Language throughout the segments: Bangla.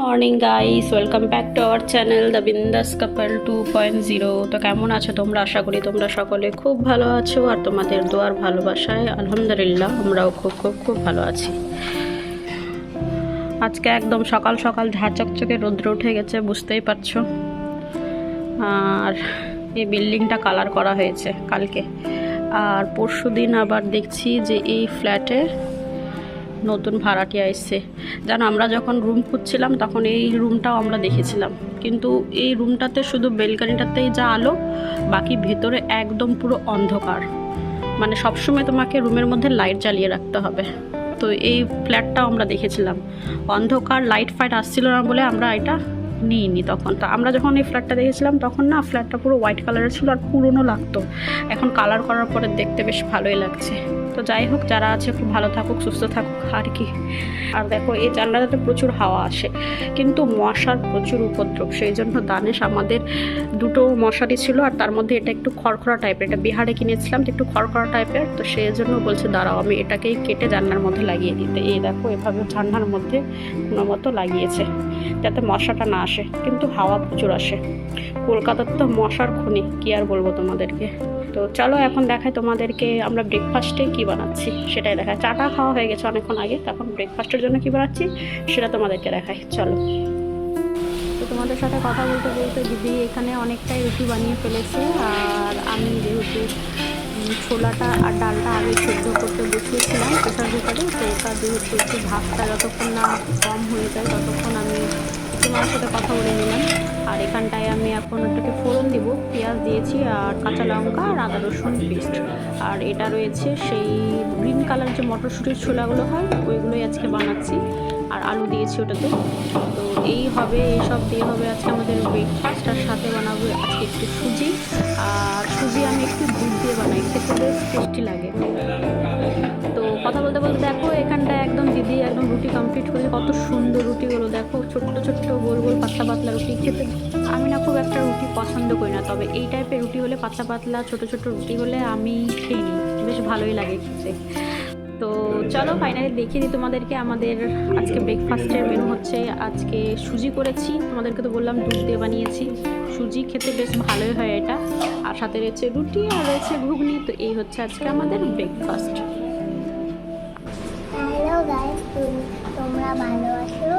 Morning guys welcome back to our channel the Bindaas couple two point zero তো কেমন আছো তোমরা? আশা করি তোমরা সকলে খুব ভালো আছো আর তোমাদের দোয়ার ভালোবাসায় আলহামদুলিল্লাহ, আমরাও খুব খুব খুব ভালো আছি। আজকে একদম সকাল সকাল ঝাঁ চকচকে রৌদ্র উঠে গেছে, বুঝতেই পারছ। আর এই বিল্ডিংটা কালার করা হয়েছে কালকে। আর পরশু দিন আবার দেখছি যে এই ফ্ল্যাটে নতুন ভাড়াটিয়া এসছে। জানো, আমরা যখন রুম খুঁজছিলাম, তখন এই রুমটাও আমরা দেখেছিলাম। কিন্তু এই রুমটাতে শুধু বেলকানিটাতেই যা আলো, বাকি ভেতরে একদম পুরো অন্ধকার। মানে সবসময় তোমাকে রুমের মধ্যে লাইট জ্বালিয়ে রাখতে হবে। তো এই ফ্ল্যাটটাও আমরা দেখেছিলাম। অন্ধকার লাইট ফাইট আসছিল না বলে আমরা এটা নিইনি তখন। তো আমরা যখন এই ফ্ল্যাটটা দেখেছিলাম, তখন না ফ্ল্যাটটা পুরো হোয়াইট কালারের ছিল আর পুরনো লাগতো। এখন কালার করার পরে দেখতে বেশ ভালোই লাগছে। তো যাই হোক, যারা আছে খুব ভালো থাকুক, সুস্থ থাকুক, আর কি। আর দেখো, এই জানলাটাতে প্রচুর হাওয়া আসে, কিন্তু মশার প্রচুর উপদ্রব, সেই জন্য দানেশ আমাদের দুটো মশারি ছিল, আর তার মধ্যে এটা একটু খড়খড়া টাইপের এটা বিহারে কিনেছিলাম তো একটু খড়খড়া টাইপের তো সেই জন্য বলছে, দাঁড়াও, আমি এটাকেই কেটে জানলার মধ্যে লাগিয়ে দিতে এই দেখো, এভাবে জানলার মধ্যে কোনো মতো লাগিয়েছে, যাতে মশাটা না আসে, কিন্তু হাওয়া প্রচুর আসে। কলকাতার তো মশার খনি, কি আর বলব তোমাদেরকে? তো চলো, এখন দেখায় তোমাদেরকে, আমরা ব্রেকফাস্টে কি বানাচ্ছি? সেটাই দেখাই চাটা খাওয়া হয়ে গেছে অনেকক্ষণ আগে তখন ব্রেকফাস্টের জন্য কি বানাচ্ছি? সেটা তোমাদেরকে দেখাই। চলো। তো তোমাদের সাথে কথা বলতে বলতে দিদি এখানে অনেকটাই রুটি বানিয়ে ফেলেছে, আর আমি যেহেতু ছোলাটা আর ডালটা আগে সেদ্ধ করতে বসিয়েছিলাম প্রেশার কুকারে তো ওটা যেহেতু একটু ভাতটা যতক্ষণ না কম হয়ে যায়, ততক্ষণ আমি তোমার সাথে কথা বলে নিলাম। আর এখানটায় আমি এখন ওটাকে ফোড়ন দিব, পেঁয়াজ দিয়েছি আর কাঁচা লঙ্কা আর আদা রসুন পেস্ট। আর এটা রয়েছে সেই গ্রিন কালার যে মটরশুঁটির ছোলাগুলো হয়, ওইগুলোই আজকে বানাচ্ছি। আর আলু দিয়েছি ওটাতে তো এই হবে এইসব দিয়ে হবে আজকে আমাদের ব্রেকফাস্ট সাথে বানাবো আজকে একটু সুজি। আর সুজি আমি একটু দুধ দিয়ে বানাই, খেতে বেশ টেস্টি লাগে। একদম রুটি কমপ্লিট করে কত সুন্দর রুটিগুলো। দেখো, ছোট্ট ছোট্ট গোল গোল পাতলা পাতলা রুটি। খেতে আমি না খুব একটা রুটি পছন্দ করি না, তবে এই টাইপের রুটি হলে পাতলা পাতলা ছোট ছোট রুটি হলে আমি খেয়ে নিই, বেশ ভালোই লাগে খেতে। তো চলো ফাইনালি দেখিয়ে দিই তোমাদেরকে আমাদের আজকে ব্রেকফাস্টের মেনু হচ্ছে, আজকে সুজি করেছি। তোমাদেরকে তো বললাম দুধ দিয়ে বানিয়েছি। সুজি খেতে বেশ ভালোই হয় এটা। আর সাথে রয়েছে রুটি আর রয়েছে ঘুগনি। তো এই হচ্ছে আজকে আমাদের ব্রেকফাস্ট ভালো আছো?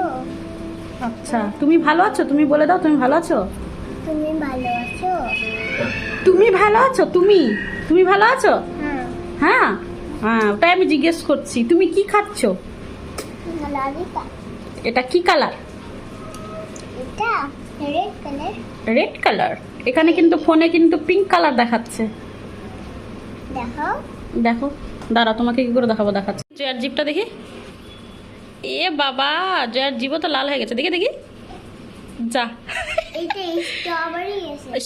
আচ্ছা তুমি ভালো আছো? তুমি বলে দাও তুমি ভালো আছো? তুমি ভালো আছো? তুমি ভালো আছো? তুমি? তুমি ভালো আছো? হ্যাঁ। হ্যাঁ? হ্যাঁ ওটাই আমি জিজ্ঞেস করছি। তুমি কি খাচ্ছ? এটা কি কালার? এটা রেড কালার। Red colour. এখানে কিন্তু ফোনে কিন্তু পিঙ্ক কালার দেখাচ্ছে। দেখো। দেখো দাঁড়া তোমাকে কি করে দেখাবো দেখাচ্ছে। জয়ার জিপটা দেখি। এ বাবা জয়ার জিভও তো লাল হয়ে গেছে। দেখি দেখি। যা।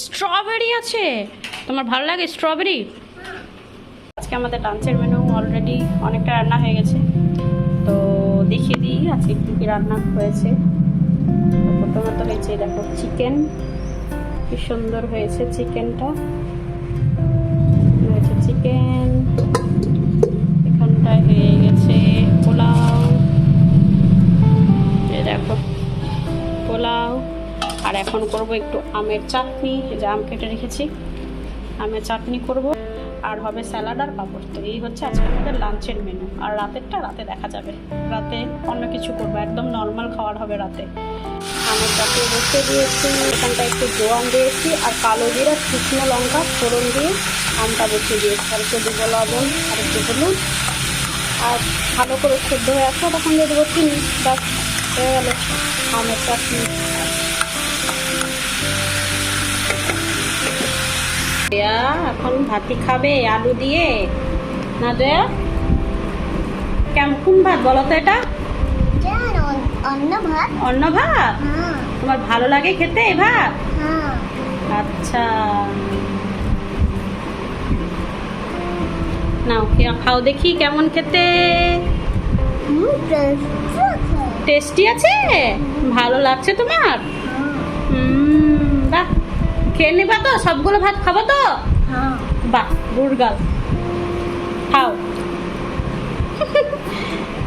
স্ট্রবেরি আছে? তোমার ভালো লাগে স্ট্রবেরি? আজকে আমাদের লাঞ্চের মেনু অলরেডি অনেকটা রান্না হয়ে গেছে। তো দেখিয়ে দিই আজকে কী কী রান্না হয়েছে। তো প্রথমত হয়েছে দেখো চিকেন কি সুন্দর হয়েছে চিকেনটা হয়েছে চিকেন এখানটায় হয়ে গেছে পোলাও। দেখো। পোলাও। আর এখন করব একটু আমের চাটনি। যে আম কেটে রেখেছি। আমের চাটনি করব। আর হবে স্যালাড আর পাঁপড়। তো এই হচ্ছে আজকে আমাদের লাঞ্চের মেনু আর রাতেরটা রাতে দেখা যাবে। রাতে অন্য কিছু করব। একদম নর্মাল খাবার হবে রাতে। আমের চাটনি বসে দিয়েছি। এখানটা একটু জোয়ান দিয়েছি। আর কালো জিরা, শুকনো লঙ্কা, ফোড়ন দিয়ে আমটা বসিয়ে দিয়েছি। আর একটু দেবো লবণ, আর একটু হলুদ। আর ভালো করে সেদ্ধ হয়ে আসলো তখন দিয়ে দেবো চিনি। হয়ে গেল আমের এখন ভাতি খাবে, আলু দিয়ে। না জয়া কেমন ভাত বলো তো এটা? অন্য ভাত? অন্য ভাত তোমার ভালো লাগে খেতে ভাত? আচ্ছা। নাও, খাও দেখি কেমন খেতে। হুম টেস্টি আছে? ভালো লাগছে তোমার? বাহ। খেয়ে নিবা তো সবগুলো ভাত খাব তো? হ্যাঁ। বাহ গুড়গাল খাও।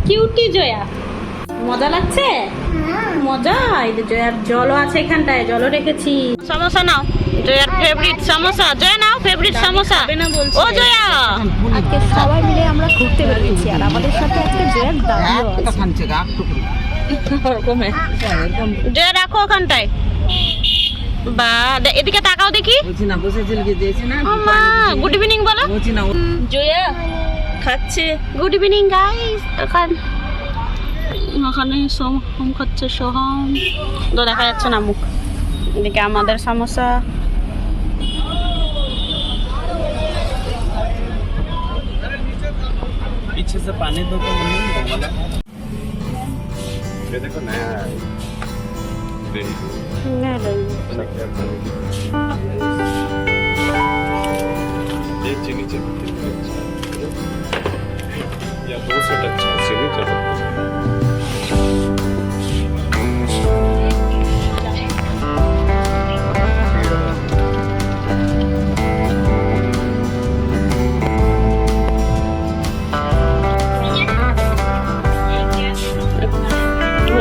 কিউটি জয়া। মজা লাগছে? মজা এই যে জয়ার জলও আছে এখানটায় জলও রেখেছি। সমোসা নাও। জয়ার ফেভারিট সমোসা। জয়া নাও ফেভারিট সমোসা। ও জয়া! আজকে সবাই মিলে আমরা ঘুরতে বেরিয়েছি আর আমাদের সাথে আজকে জয়ের দাদিও আছে জয়া রাখো ওখানটায় বা দে- এদিকে তাকাও দেখি বলছি না বসেছিল কি দিয়েছে না ও মা গুড ইভিনিং বলো বলছি না জয়া খাচ্ছে গুড ইভিনিং গাইস এখন ওখানে সোহম খাচ্ছে সোহম তো দেখা যাচ্ছে না মুখ এদিকে আমাদের সমস্যা पीछे से पानी दो तो Wala. Pwede con na. đi. con Hindi. Hindi.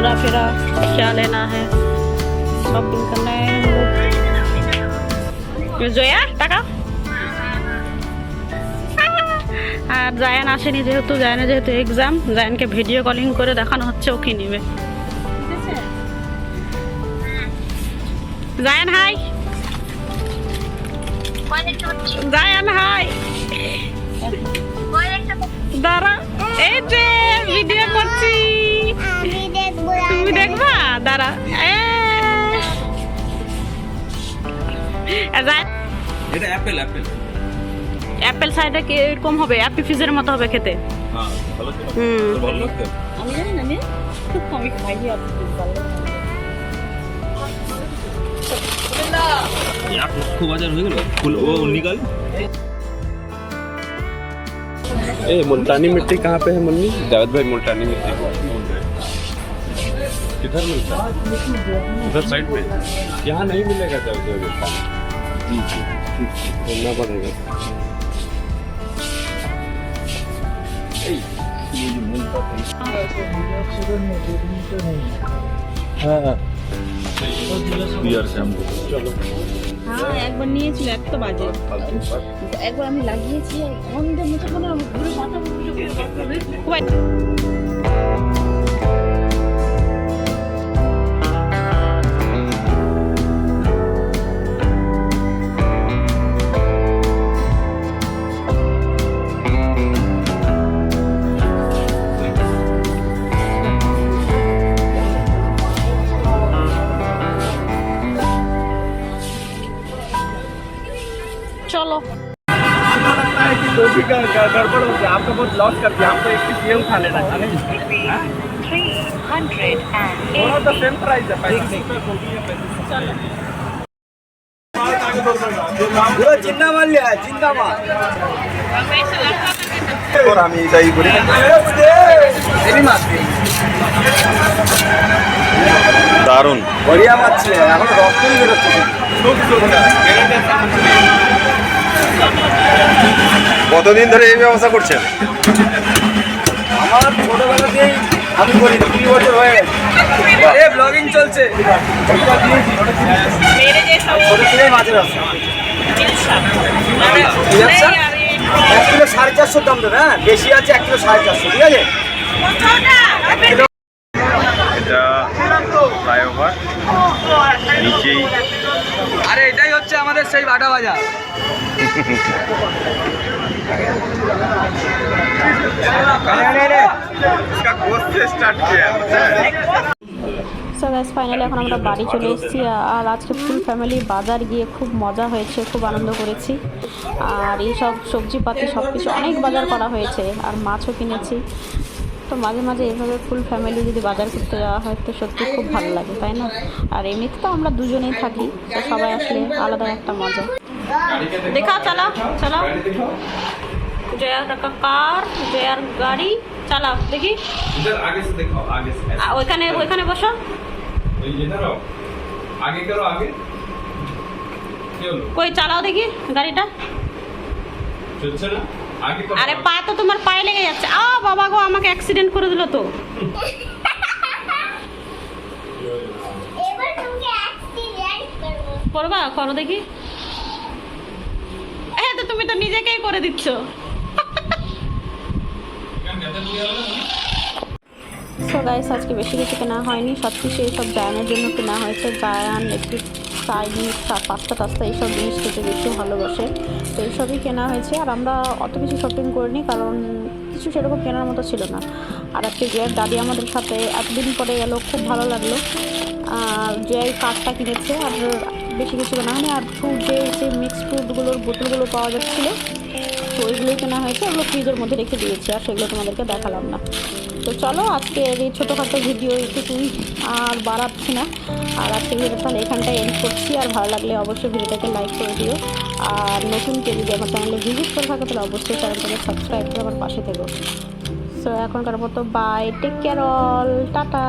घूरा फिरा क्या लेना है शॉपिंग करना है हम लोग জয়া টাকা আর জায়ান আসেনি যেহেতু জায়ানের যেহেতু এক্সাম জায়ানকে ভিডিও কলিং করে দেখানো হচ্ছে ও কি নিবে জায়ান হাই জায়ান হাই দাঁড়া এই যে ভিডিও করছি আমি দেখবো তুমি দেখবা? দাঁড়া। Apple apple. কি এরকম হবে? অ্যাপি ফিজের মতো হবে খেতে। হ্যাঁ, খুব বাজার হয়ে গেল? ও নিকাল? ए मुल्तानी मिट्टी कहाँ पे है मम्मी? दाऊद भाई मुल्तानी मिट्टी किधर मिलता है? उधर साइड में यहाँ नहीं मिलेगा दाऊद भाई मुल्तानी ढूंढना पड़ेगा। हाँ। বিয়ার শ্যাম্পু হ্যাঁ একবার নিয়েছিল এত বাজে। একবার আমি লাগিয়েছি গন্ধের गया आपका बहुत लॉस कर दिया हमको एक पीस ये उठा लेना खाने दोनों तो सेम प्राइस है পুরো জিন্দাবাদ লিয়া জিন্দাবাদ আমি এটাই করি দেবী মাছ দারুণ বড়িয়া মাছ ছিল এখন রক্তই বেরোচ্ছে কতদিন ধরে এই ব্যবসা করছেন? আমার ছোটবেলাতেই আমি করি কুড়ি বছর হয়ে গেছে। ব্লগিং চলছে। ছোট মাছের ব্যবসা ব্যবসা? এক কিলো সাড়ে চারশো দাম দেবে হ্যাঁ? বেশি আছে এক কিলো সাড়ে চারশো ঠিক আছে? এটা ফ্লাইওভার নিচেই। আরে এটাই হচ্ছে আমাদের সেই বাটা বাজার। সো গাইস ফাইনালি এখন আমরা বাড়ি চলে এসেছি, আর আজকে ফুল ফ্যামিলি বাজার গিয়ে খুব মজা হয়েছে, খুব আনন্দ করেছি। আর এই সব সবজিপাতি সব কিছু অনেক বাজার করা হয়েছে, আর মাছও কিনেছি। তো মাঝে মাঝে এইভাবে ফুল ফ্যামিলি যদি বাজার করতে যাওয়া হয়, তো সত্যি খুব ভালো লাগে, তাই না? আর এমনিতে তো আমরা দুজনেই থাকি, তো সবাই আসলে আলাদা একটা মজা। দেখা, চালা চালাও জয়ার का कार জয়ার গাড়ি চালাও দেখি। इधर ওইখানে से বসো। ওই इधर आओ কই চালাও দেখি গাড়িটা। চলছে না? আরে পা তো তোমার পায়ে লেগে যাচ্ছে। আ বাবা গো আমাকে অ্যাক্সিডেন্ট করে দিল তো। করবা। করো দেখি। হ্যাঁ তো তুমি তো নিজেকেই করে দিচ্ছ। সো আজকে বেশি কিছু কেনা হয়নি। সব কিছু এইসব জায়ানের জন্য কেনা হয়েছে। জায়ান একটু চাইনিজ পাস্তা টাস্তা এইসব জিনিস খেতে বেশি ভালোবাসে। তো এইসবই কেনা হয়েছে। আর আমরা অত কিছু শপিং করিনি, কারণ কিছু সেরকম কেনার মতো ছিল না। আর আজকে জয়ের দাদি আমাদের সাথে এতদিন পরে গেল, খুব ভালো লাগল। আর জয় কাঠটা কিনেছে, আর বেশি কিছু কেনা হয়নি। আর ফ্রুট যে মিক্সড ফ্রুটগুলোর বোতলগুলো পাওয়া যাচ্ছিল তো কেনা হয়েছে, ওগুলো ফ্রিজের মধ্যে রেখে দিয়েছি, আর সেগুলো তোমাদেরকে দেখালাম না। তো চলো আজকে এই ছোটোখাটো ভিডিও এইটুকুই আর বাড়াচ্ছি না। আর আজকে ভিডিওটা তাহলে এখানটায় এন্ড করছি, আর ভালো লাগলে অবশ্যই ভিডিওটাকে লাইক করে দিও। আর নতুন কেউ যদি আমার চ্যানেলে ভিজিট করে থাকে, তাহলে অবশ্যই চ্যানেলটাকে সাবস্ক্রাইব করে আমার পাশে থেকো। সো এখনকার মতো bye take care all tata.